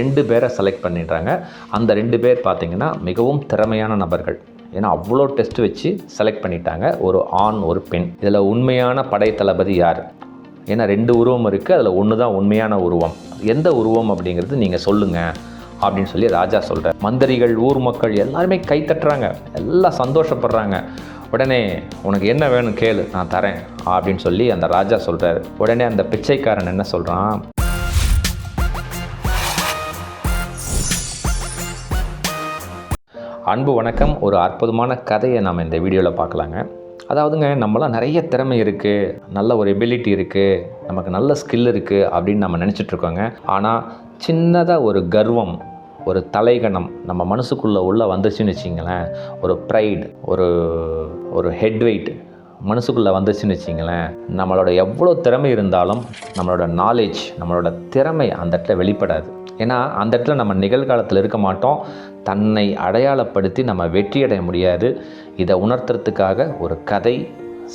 ரெண்டு பேரை செலக்ட் பண்ணிடுறாங்க. அந்த ரெண்டு பேர் பார்த்திங்கன்னா மிகவும் திறமையான நபர்கள். ஏன்னா அவ்வளோ டெஸ்ட் வச்சு செலக்ட் பண்ணிட்டாங்க. ஒரு ஆண் ஒரு பெண். இதில் உண்மையான படை தளபதி யார்? ஏன்னா ரெண்டு உருவம் இருக்குது அதில் ஒன்று தான் உண்மையான உருவம். எந்த உருவம் அப்படிங்கிறது நீங்கள் சொல்லுங்கள் அப்படின்னு சொல்லி ராஜா சொல்கிறார் மந்திரிகள் ஊர் மக்கள் எல்லாருமே கை தட்டுறாங்க. எல்லாம் சந்தோஷப்படுறாங்க. உடனே உனக்கு என்ன வேணும் கேளு நான் தரேன் அப்படின்னு சொல்லி அந்த ராஜா சொல்கிறார் உடனே அந்த பிச்சைக்காரன் என்ன சொல்கிறான் அன்பு வணக்கம். ஒரு அற்புதமான கதையை நாம் இந்த வீடியோவில் பார்க்கலாங்க. அதாவதுங்க நம்மளாம் நிறைய திறமை இருக்குது நல்ல ஒரு எபிலிட்டி இருக்குது நமக்கு நல்ல ஸ்கில் இருக்குது அப்படின்னு நம்ம நினச்சிட்டு இருக்கோங்க. ஆனால் சின்னதாக ஒரு கர்வம் ஒரு தலைகணம் நம்ம மனசுக்குள்ளே உள்ளே வந்துச்சுன்னு வச்சிங்களேன் ஒரு ப்ரைட் ஒரு ஒரு ஹெட் வெயிட் மனசுக்குள்ளே வந்துச்சுன்னு வச்சிங்களேன் நம்மளோட எவ்வளோ திறமை இருந்தாலும் நம்மளோட நாலேஜ் நம்மளோட திறமை அந்த இடத்துல வெளிப்படாது. ஏன்னா அந்த இடத்துல நம்ம நிகழ்காலத்தில் இருக்க மாட்டோம். தன்னை அடையாளப்படுத்தி நம்ம வெற்றி அடைய முடியாது. இதை உணர்த்துறதுக்காக ஒரு கதை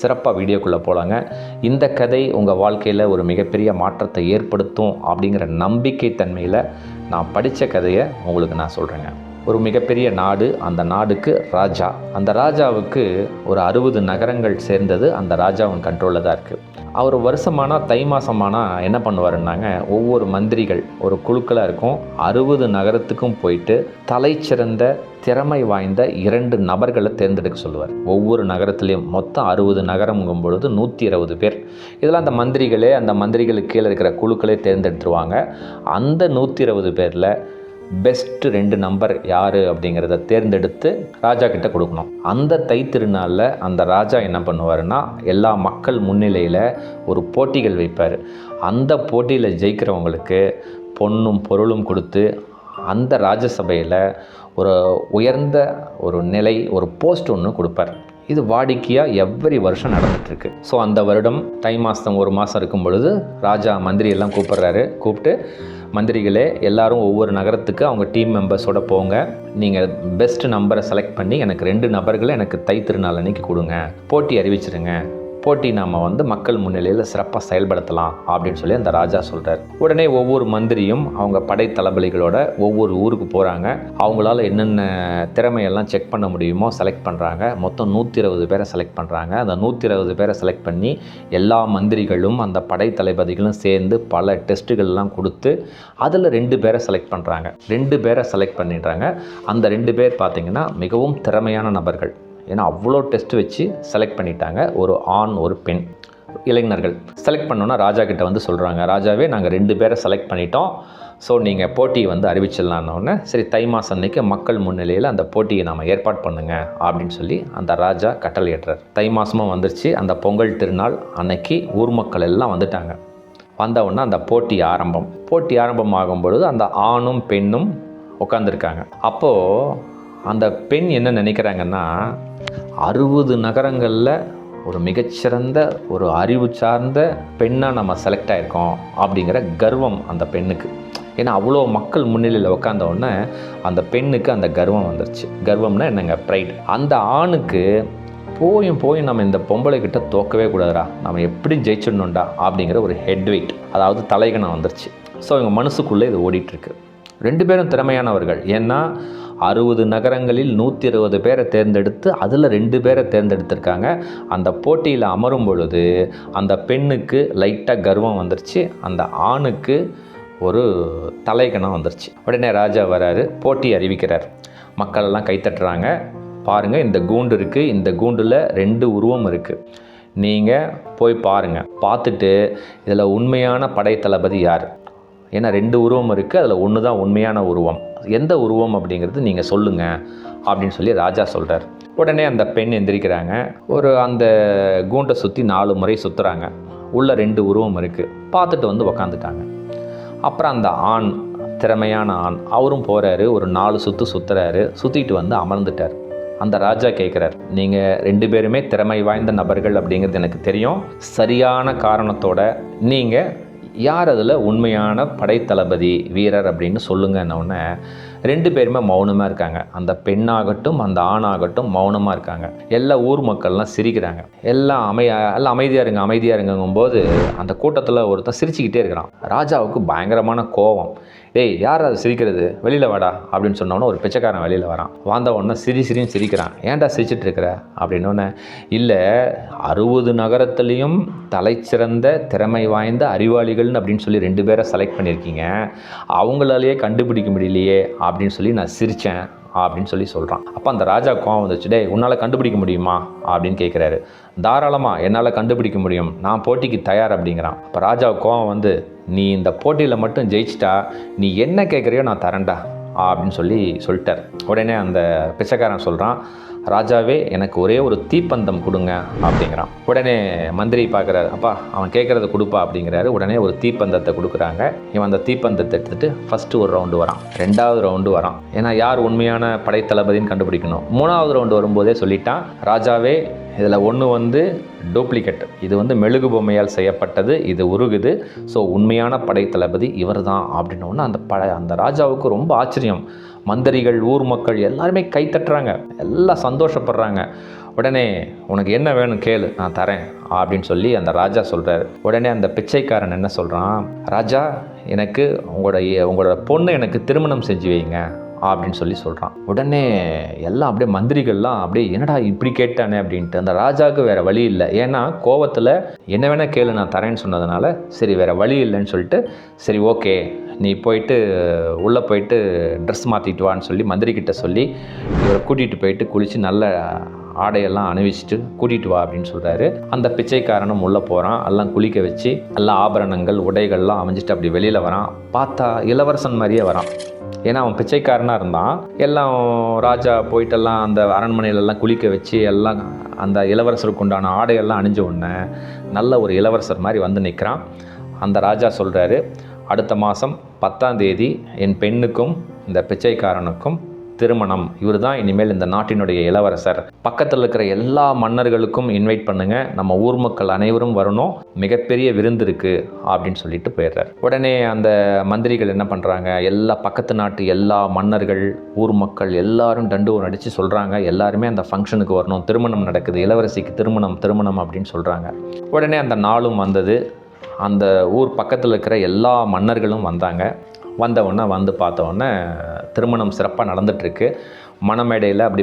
சிறப்பாக வீடியோக்குள்ளே போகலாங்க இந்த கதை உங்கள் வாழ்க்கையில் ஒரு மிகப்பெரிய மாற்றத்தை ஏற்படுத்தும் அப்படிங்கிற நம்பிக்கை தன்மையில் நான் படித்த கதையை உங்களுக்கு நான் சொல்கிறேங்க ஒரு மிகப்பெரிய நாடு அந்த நாடுக்கு ராஜா. அந்த ராஜாவுக்கு ஒரு அறுபது நகரங்கள் சேர்ந்தது அந்த ராஜாவின் கண்ட்ரோலில் தான் இருக்குது அவர் வருஷமானா தை மாதமானால் என்ன பண்ணுவாருன்னாங்க ஒவ்வொரு மந்திரிகள் ஒரு குழுக்களாக இருக்கும் அறுபது நகரத்துக்கும் போயிட்டு தலை சிறந்த திறமை வாய்ந்த இரண்டு நபர்களை தேர்ந்தெடுக்க சொல்லுவார். ஒவ்வொரு நகரத்துலேயும் மொத்தம் அறுபது நகரம்ங்கும் பொழுது நூற்றி இருபது பேர். இதெல்லாம் அந்த மந்திரிகளே அந்த மந்திரிகளுக்கு கீழே இருக்கிற குழுக்களே தேர்ந்தெடுத்துருவாங்க. அந்த நூற்றி இருபது பேரில் பெஸ்ட்டு ரெண்டு நம்பர் யார் அப்படிங்கிறத தேர்ந்தெடுத்து ராஜா கிட்ட கொடுக்கணும். அந்த தை திருநாளில் அந்த ராஜா என்ன பண்ணுவார்னா எல்லா மக்கள் முன்னிலையில் ஒரு போட்டிகள் வைப்பார். அந்த போட்டியில் ஜெயிக்கிறவங்களுக்கு பொண்ணும் பொருளும் கொடுத்து அந்த ராஜசபையில் ஒரு உயர்ந்த ஒரு நிலை ஒரு போஸ்ட் ஒன்று கொடுப்பார். இது வாடிக்கையாக எவ்வரி வருஷம் நடந்துகிட்ருக்கு ஸோ அந்த வருடம் தை மாதம் ஒரு மாதம் இருக்கும் பொழுது ராஜா மந்திரி எல்லாம் கூப்பிட்றாரு. கூப்பிட்டு மந்திரிகளே எல்லாரும் ஒவ்வொரு நகரத்துக்கு அவங்க டீம் மெம்பர்ஸோட போங்க. நீங்கள் பெஸ்ட் நம்பரை செலக்ட் பண்ணி எனக்கு ரெண்டு நபர்களை எனக்கு தை திருநாள் அன்னைக்கு கொடுங்க. போட்டி அறிவிச்சிருங்க. போட்டி நாம் வந்து மக்கள் முன்னிலையில் சிறப்பாக செயல்படுத்தலாம் அப்படின்னு சொல்லி அந்த ராஜா சொல்கிறார் உடனே ஒவ்வொரு மந்திரியும் அவங்க படை தளபதிகளோட ஒவ்வொரு ஊருக்கு போகிறாங்க அவங்களால என்னென்ன திறமையெல்லாம் செக் பண்ண முடியுமோ செலக்ட் பண்ணுறாங்க மொத்தம் நூற்றி இருபது பேரை செலக்ட் பண்ணுறாங்க அந்த நூற்றி இருபது பேரை செலக்ட் பண்ணி எல்லா மந்திரிகளும் அந்த படை தளபதிகளும் சேர்ந்து பல டெஸ்ட்டுகள்லாம் கொடுத்து அதில் ரெண்டு பேரை செலக்ட் பண்ணுறாங்க ரெண்டு பேரை செலக்ட் பண்ணிடுறாங்க. அந்த ரெண்டு பேர் பார்த்திங்கன்னா மிகவும் திறமையான நபர்கள். ஏன்னா அவ்வளோ டெஸ்ட் வச்சு செலக்ட் பண்ணிட்டாங்க. ஒரு ஆண் ஒரு பெண் இளைஞர்கள். செலக்ட் பண்ணோன்னா ராஜா கிட்ட வந்து சொல்கிறாங்க ராஜாவே நாங்கள் ரெண்டு பேரை செலக்ட் பண்ணிட்டோம். ஸோ நீங்கள் போட்டியை வந்து அறிவிச்சிடலான்னொன்னே சரி தை மாதம் அன்னைக்கு மக்கள் முன்னிலையில் அந்த போட்டியை நாம் ஏற்பாடு பண்ணுங்க அப்படின்னு சொல்லி அந்த ராஜா கட்டளை ஏற்றார். தை மாதமும் வந்துருச்சு. அந்த பொங்கல் திருநாள் அன்னைக்கு ஊர் மக்கள் எல்லாம் வந்துட்டாங்க. வந்தவுடனே அந்த போட்டி ஆரம்பம். போட்டி ஆரம்பம் ஆகும்பொழுது அந்த ஆணும் பெண்ணும் உட்காந்துருக்காங்க அப்போது அந்த பெண் என்ன நினைக்கிறாங்கன்னா அறுபது நகரங்களில் ஒரு மிகச்சிறந்த ஒரு அறிவு சார்ந்த பெண்ணாக நம்ம செலக்ட் ஆகிருக்கோம் அப்படிங்கிற கர்வம் அந்த பெண்ணுக்கு. ஏன்னா அவ்வளோ மக்கள் முன்னிலையில் உட்காந்த உடனே அந்த பெண்ணுக்கு அந்த கர்வம் வந்துருச்சு. கர்வம்னா என்னங்க? ப்ரைட் அந்த ஆணுக்கு போயும் போயும் நம்ம இந்த பொம்பளை கிட்ட தோக்கவே கூடாதுடா. நம்ம எப்படி ஜெயிச்சிடணும்டா அப்படிங்கிற ஒரு ஹெட் வெயிட் அதாவது தலைகணம் வந்துருச்சு. ஸோ இவங்க மனசுக்குள்ளே இது ஓடிட்டுருக்கு ரெண்டு பேரும் திறமையானவர்கள். ஏன்னா அறுபது நகரங்களில் நூற்றி இருபது பேரை தேர்ந்தெடுத்து அதில் ரெண்டு பேரை தேர்ந்தெடுத்திருக்காங்க. அந்த போட்டியில் அமரும் பொழுது அந்த பெண்ணுக்கு லைட்டாக கர்வம் வந்துருச்சு. அந்த ஆணுக்கு ஒரு தலைகணம் வந்துருச்சு. உடனே ராஜா வராரு போட்டி அறிவிக்கிறார். மக்கள் எல்லாம் கைத்தட்டுறாங்க. பாருங்கள் இந்த கூண்டு இருக்குது இந்த கூண்டில் ரெண்டு உருவம் இருக்குது நீங்கள் போய் பாருங்கள் பார்த்துட்டு இதில் உண்மையான படை தளபதி யார்? ஏன்னா ரெண்டு உருவம் இருக்குது அதில் ஒன்று தான் உண்மையான உருவம். எந்த உருவம் அப்படிங்கிறது நீங்கள் சொல்லுங்கள் அப்படின்னு சொல்லி ராஜா சொல்கிறார் உடனே அந்த பெண் எந்திரிக்கிறாங்க. ஒரு அந்த கூண்டை சுற்றி நாலு முறை சுற்றுறாங்க உள்ள ரெண்டு உருவம் இருக்குது பார்த்துட்டு வந்து உக்காந்துட்டாங்க. அப்புறம் அந்த ஆண் திறமையான ஆண் அவரும் போகிறாரு ஒரு நாலு சுற்று சுற்றுறாரு சுற்றிட்டு வந்து அமர்ந்துட்டார். அந்த ராஜா கேட்குறார் நீங்கள் ரெண்டு பேருமே திறமை வாய்ந்த நபர்கள் அப்படிங்கிறது எனக்கு தெரியும். சரியான காரணத்தோட நீங்கள் யார் அதில் உண்மையான படைத்தளபதி வீரர் அப்படின்னு சொல்லுங்கன்னொடனே ரெண்டு பேருமே மௌனமாக இருக்காங்க. அந்த பெண்ணாகட்டும் அந்த ஆணாகட்டும் மௌனமாக இருக்காங்க. எல்லா ஊர் மக்கள்லாம் சிரிக்கிறாங்க. எல்லாம் அமையா எல்லாம் அமைதியாக இருங்க அமைதியாக இருங்கும்போது அந்த கூட்டத்தில் ஒருத்தன் சிரிச்சுக்கிட்டே இருக்கிறான். ராஜாவுக்கு பயங்கரமான கோபம். டேய் யார் அதை சிரிக்கிறது? வெளியில் வாடா அப்படின்னு சொன்னோன்னே ஒரு பிச்சைக்காரன் வெளியில் வரான். வந்த உடனே சிரி சிரின்னு சிரிக்கிறான். ஏன்டா சிரிச்சிட்டு இருக்கிற? அப்படின்னோடனே இல்லை அறுபது நகரத்துலேயும் தலைச்சிறந்த திறமை வாய்ந்த அறிவாளிகள்னு அப்படின்னு சொல்லி ரெண்டு பேரை செலக்ட் பண்ணியிருக்கீங்க. அவங்களாலேயே கண்டுபிடிக்க முடியலையே அப்படின்னு சொல்லி நான் சிரித்தேன் அப்படின்னு சொல்லி சொல்கிறான் அப்போ அந்த ராஜா கோவம் வந்துச்சு டே உன்னால் கண்டுபிடிக்க முடியுமா? அப்படின்னு கேட்குறாரு தாராளமாக என்னால் கண்டுபிடிக்க முடியும். நான் போட்டிக்கு தயார் அப்படிங்கிறான். அப்போ ராஜா கோவம் வந்து நீ இந்த போட்டியில் மட்டும் ஜெயிச்சிட்டா நீ என்ன கேட்குறியோ நான் தரேன்டா அப்படின்னு சொல்லி சொல்லிட்டார். உடனே அந்த பிச்சைக்காரன் சொல்கிறான் ராஜாவே எனக்கு ஒரே ஒரு தீப்பந்தம் கொடுங்க அப்படிங்கிறான். உடனே மந்திரி பார்க்குறாரு அப்பா அவன் கேட்குறத கொடுப்பா அப்படிங்கிறாரு. உடனே ஒரு தீப்பந்தத்தை கொடுக்குறாங்க. இவன் அந்த தீப்பந்தத்தை எடுத்துகிட்டு ஃபஸ்ட்டு ஒரு ரவுண்டு வரான். ரெண்டாவது ரவுண்டு வரான். ஏன்னா யார் உண்மையான படைத்தளபதின்னு கண்டுபிடிக்கணும். மூணாவது ரவுண்டு வரும்போதே சொல்லிட்டான் ராஜாவே இதில் ஒன்று வந்து டூப்ளிகேட் இது வந்து மெழுகு பொம்மையால் செய்யப்பட்டது இது உருகுது. ஸோ உண்மையான படைத்தளபதி இவர் தான் அப்படின்னோடனே அந்த பட அந்த ராஜாவுக்கு ரொம்ப ஆச்சரியம். மந்திரிகள் ஊர் மக்கள் எல்லாருமே கைத்தட்டுறாங்க எல்லாம் சந்தோஷப்படுறாங்க. உடனே உனக்கு என்ன வேணும் கேளு நான் தரேன் அப்படின்னு சொல்லி அந்த ராஜா சொல்கிறார் உடனே அந்த பிச்சைக்காரன் என்ன சொல்கிறான் ராஜா எனக்கு உங்களோட உங்களோட பொண்ணு எனக்கு திருமணம் செஞ்சு வைங்க. அப்படின்னு சொல்லி சொல்கிறான் உடனே எல்லாம் அப்படியே மந்திரிகள்லாம் அப்படியே என்னடா இப்படி கேட்டானே? அப்படின்ட்டு அந்த ராஜாவுக்கு வேறு வழி இல்லை. ஏன்னா கோவத்தில் என்ன வேணால் கேளு நான் தரேன்னு சொன்னதுனால சரி வேறு வழி இல்லைன்னு சொல்லிட்டு சரி ஓகே நீ போயிட்டு உள்ளே போயிட்டு ட்ரெஸ் மாற்றிட்டு வான்னு சொல்லி மந்திரிக்கிட்ட சொல்லி இவரை கூட்டிகிட்டு போயிட்டு குளித்து நல்ல ஆடையெல்லாம் அணிவிச்சிட்டு கூட்டிகிட்டு வா அப்படின்னு சொல்கிறாரு அந்த பிச்சைக்காரனும் உள்ளே போகிறான் எல்லாம் குளிக்க வச்சு எல்லா ஆபரணங்கள் உடைகள்லாம் அமைஞ்சிட்டு அப்படி வெளியில் வரான். பார்த்தா இளவரசன் மாதிரியே வரான். ஏன்னா அவன் பிச்சைக்காரனாக இருந்தான். எல்லாம் ராஜா போயிட்டெல்லாம் அந்த அரண்மனையிலெல்லாம் குளிக்க வச்சு எல்லாம் அந்த இளவரசருக்கு உண்டான ஆடையெல்லாம் அணிஞ்ச உடனே நல்ல ஒரு இளவரசர் மாதிரி வந்து நிற்கிறான் அந்த ராஜா சொல்கிறாரு அடுத்த மாதம் பத்தாம் தேதி என் பெண்ணுக்கும் இந்த பிச்சைக்காரனுக்கும் திருமணம். இவர் தான் இனிமேல் இந்த நாட்டினுடைய இளவரசர். பக்கத்தில் இருக்கிற எல்லா மன்னர்களுக்கும் இன்வைட் பண்ணுங்க. நம்ம ஊர் மக்கள் அனைவரும் வரணும். மிகப்பெரிய விருந்து இருக்கு அப்படின்னு சொல்லிட்டு போயிடுறார். உடனே அந்த மந்திரிகள் என்ன பண்ணுறாங்க எல்லா பக்கத்து நாட்டு எல்லா மன்னர்கள் ஊர் மக்கள் எல்லாரும் டண்டு அடித்து சொல்கிறாங்க எல்லாருமே அந்த ஃபங்க்ஷனுக்கு வரணும். திருமணம் நடக்குது. இளவரசிக்கு திருமணம் திருமணம் அப்படின்னு சொல்கிறாங்க உடனே அந்த நாளும் வந்தது. அந்த ஊர் பக்கத்தில் இருக்கிற எல்லா மன்னர்களும் வந்தாங்க. வந்தவுடனே வந்து பார்த்தவொடனே திருமணம் சிறப்பாக நடந்துகிட்ருக்கு மணமேடையில் அப்படி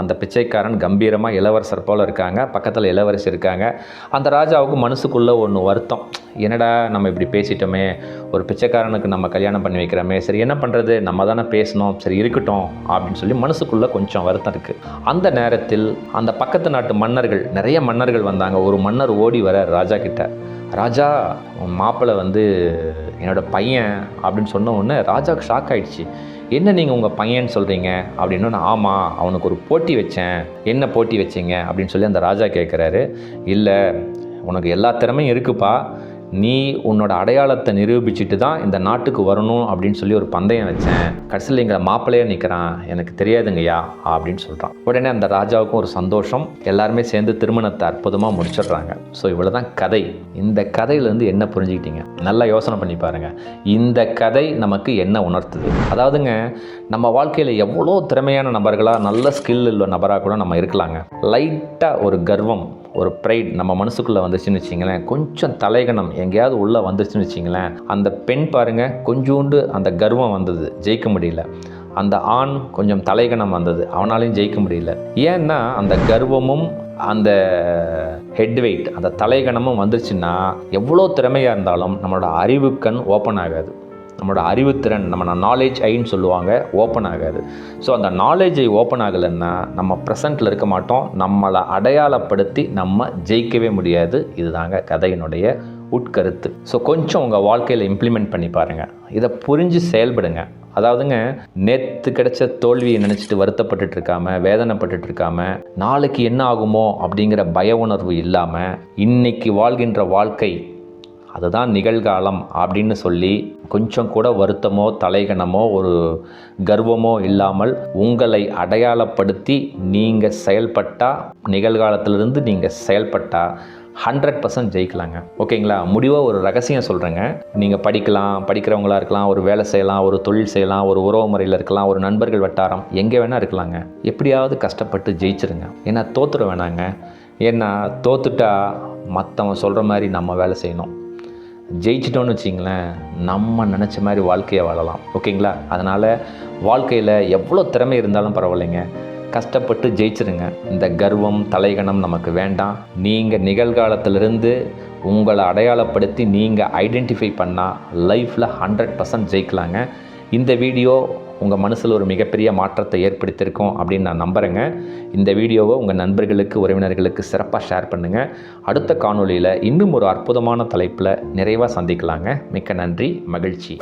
அந்த பிச்சைக்காரன் கம்பீரமாக இளவரசர் போல் இருக்காங்க. பக்கத்தில் இளவரசி இருக்காங்க. அந்த ராஜாவுக்கு மனசுக்குள்ளே ஒன்று வருத்தம். என்னடா நம்ம இப்படி பேசிட்டோமே? ஒரு பிச்சைக்காரனுக்கு நம்ம கல்யாணம் பண்ணி வைக்கிறோமே? சரி என்ன பண்ணுறது நம்ம தானே பேசணும். சரி இருக்கட்டும் அப்படின்னு சொல்லி மனசுக்குள்ளே கொஞ்சம் வருத்தம் இருக்குது அந்த நேரத்தில் அந்த பக்கத்து நாட்டு மன்னர்கள் நிறைய மன்னர்கள் வந்தாங்க. ஒரு மன்னர் ஓடி வர ராஜா கிட்ட. ராஜா உன் மாப்பிள்ளை வந்து என்னோடய பையன் அப்படின்னு சொன்ன உடனே ராஜாவுக்கு ஷாக் ஆகிடுச்சு என்ன நீங்கள் உங்கள் பையன் சொல்கிறீங்க அப்படின்னு நான் ஆமாம் அவனுக்கு ஒரு போட்டி வச்சேன். என்ன போட்டி வச்சீங்க? அப்படின்னு சொல்லி அந்த ராஜா கேட்குறாரு இல்லை உனக்கு எல்லா திறமையும் இருக்குப்பா. நீ உன்னோட அடையாளத்தை நிரூபிச்சுட்டு தான் இந்த நாட்டுக்கு வரணும் அப்படின்னு சொல்லி ஒரு பந்தயம் வச்சேன். கடைசியில் எங்களை மாப்பிள்ளையே நிற்கிறான் எனக்கு தெரியாதுங்கய்யா அப்படின்னு சொல்கிறான் உடனே அந்த ராஜாவுக்கும் ஒரு சந்தோஷம். எல்லாருமே சேர்ந்து திருமணத்தை அற்புதமாக முடிச்சிடுறாங்க. ஸோ இவ்வளோ தான் கதை. இந்த கதையிலேருந்து என்ன புரிஞ்சுக்கிட்டீங்க? நல்லா யோசனை பண்ணி பாருங்கள் இந்த கதை நமக்கு என்ன உணர்த்துது? அதாவதுங்க நம்ம வாழ்க்கையில் எவ்வளோ திறமையான நபர்களாக நல்ல ஸ்கில் உள்ள நபராக கூட நம்ம இருக்கலாங்க. லைட்டாக ஒரு கர்வம் ஒரு ப்ரைட் நம்ம மனசுக்குள்ளே வந்துச்சுன்னு வச்சிங்களேன் கொஞ்சம் தலைகணம் எங்கேயாவது உள்ளே வந்துச்சுன்னு வச்சிங்களேன் அந்த பெண் பாருங்கள் கொஞ்சோண்டு அந்த கர்வம் வந்தது ஜெயிக்க முடியல. அந்த ஆண் கொஞ்சம் தலைகணம் வந்தது அவனாலையும் ஜெயிக்க முடியல. ஏன்னா அந்த கர்வமும் அந்த ஹெட் வெயிட் அந்த தலைகணமும் வந்துருச்சுன்னா எவ்வளோ திறமையாக இருந்தாலும் நம்மளோட அறிவுக்கண் ஓப்பன் ஆகாது. நம்மளோட அறிவுத்திறன் நம்ம நாலேஜ் ஐன்னு சொல்லுவாங்க ஓப்பன் ஆகாது. ஸோ அந்த நாலேஜை ஓப்பன் ஆகலைன்னா நம்ம ப்ரெசண்ட்டில் இருக்க மாட்டோம். நம்மளை அடையாளப்படுத்தி நம்ம ஜெயிக்கவே முடியாது. இதுதாங்க கதையினுடைய உட்கருத்து. ஸோ கொஞ்சம் உங்கள் வாழ்க்கையில் இம்ப்ளிமெண்ட் பண்ணி பாருங்கள் இதை புரிஞ்சு செயல்படுங்க. அதாவதுங்க நேற்று கிடைச்ச தோல்வியை நினச்சிட்டு வருத்தப்பட்டுட்டு இருக்காம வேதனைப்பட்டுட்டு இருக்காம நாளைக்கு என்ன ஆகுமோ அப்படிங்கிற பய உணர்வு இல்லாமல் இன்னைக்கு வாழ்கின்ற வாழ்க்கை அதுதான் நிகழ்காலம் அப்படின்னு சொல்லி கொஞ்சம் கூட வருத்தமோ தலைகணமோ ஒரு கர்வமோ இல்லாமல் உங்களை அடையாளப்படுத்தி நீங்கள் செயல்பட்டால் நிகழ்காலத்திலிருந்து நீங்கள் செயல்பட்டால் ஹண்ட்ரட் பர்சன்ட் ஜெயிக்கலாங்க. ஓகேங்களா? முடிவாக ஒரு ரகசியம் சொல்கிறேங்க நீங்கள் படிக்கலாம் படிக்கிறவங்களா இருக்கலாம் ஒரு வேலை செய்யலாம் ஒரு தொழில் செய்யலாம் ஒரு உறவு முறையில் இருக்கலாம் ஒரு நண்பர்கள் வட்டாரம் எங்கே வேணால் இருக்கலாங்க. எப்படியாவது கஷ்டப்பட்டு ஜெயிச்சிருங்க. ஏன்னா தோத்துட வேணாங்க. ஏன்னா தோத்துட்டா மற்றவன் சொல்கிற மாதிரி நம்ம வேலை செய்யணும். ஜெயிச்சிட்டோன்னு வச்சிங்களேன் நம்ம நினச்ச மாதிரி வாழ்க்கையை வாழலாம். ஓகேங்களா? அதனால் வாழ்க்கையில் எவ்வளோ திறமை இருந்தாலும் பரவாயில்லைங்க. கஷ்டப்பட்டு ஜெயிச்சிருங்க. இந்த கர்வம் தலைகணம் நமக்கு வேண்டாம். நீங்கள் நிகழ்காலத்திலிருந்து உங்களை அடையாளப்படுத்தி நீங்கள் ஐடென்டிஃபை பண்ணால் லைஃப்பில் ஹண்ட்ரட் பர்சன்ட் ஜெயிக்கலாங்க. இந்த வீடியோ உங்கள் மனசில் ஒரு மிகப்பெரிய மாற்றத்தை ஏற்படுத்தியிருக்கோம் அப்படின்னு நான் நம்புகிறேங்க இந்த வீடியோவை உங்கள் நண்பர்களுக்கு உறவினர்களுக்கு சிறப்பாக ஷேர் பண்ணுங்கள் அடுத்த காணொளியில் இன்னும் ஒரு அற்புதமான தலைப்பில் நிறைவாக சந்திக்கலாங்க. மிக்க நன்றி மகிழ்ச்சி.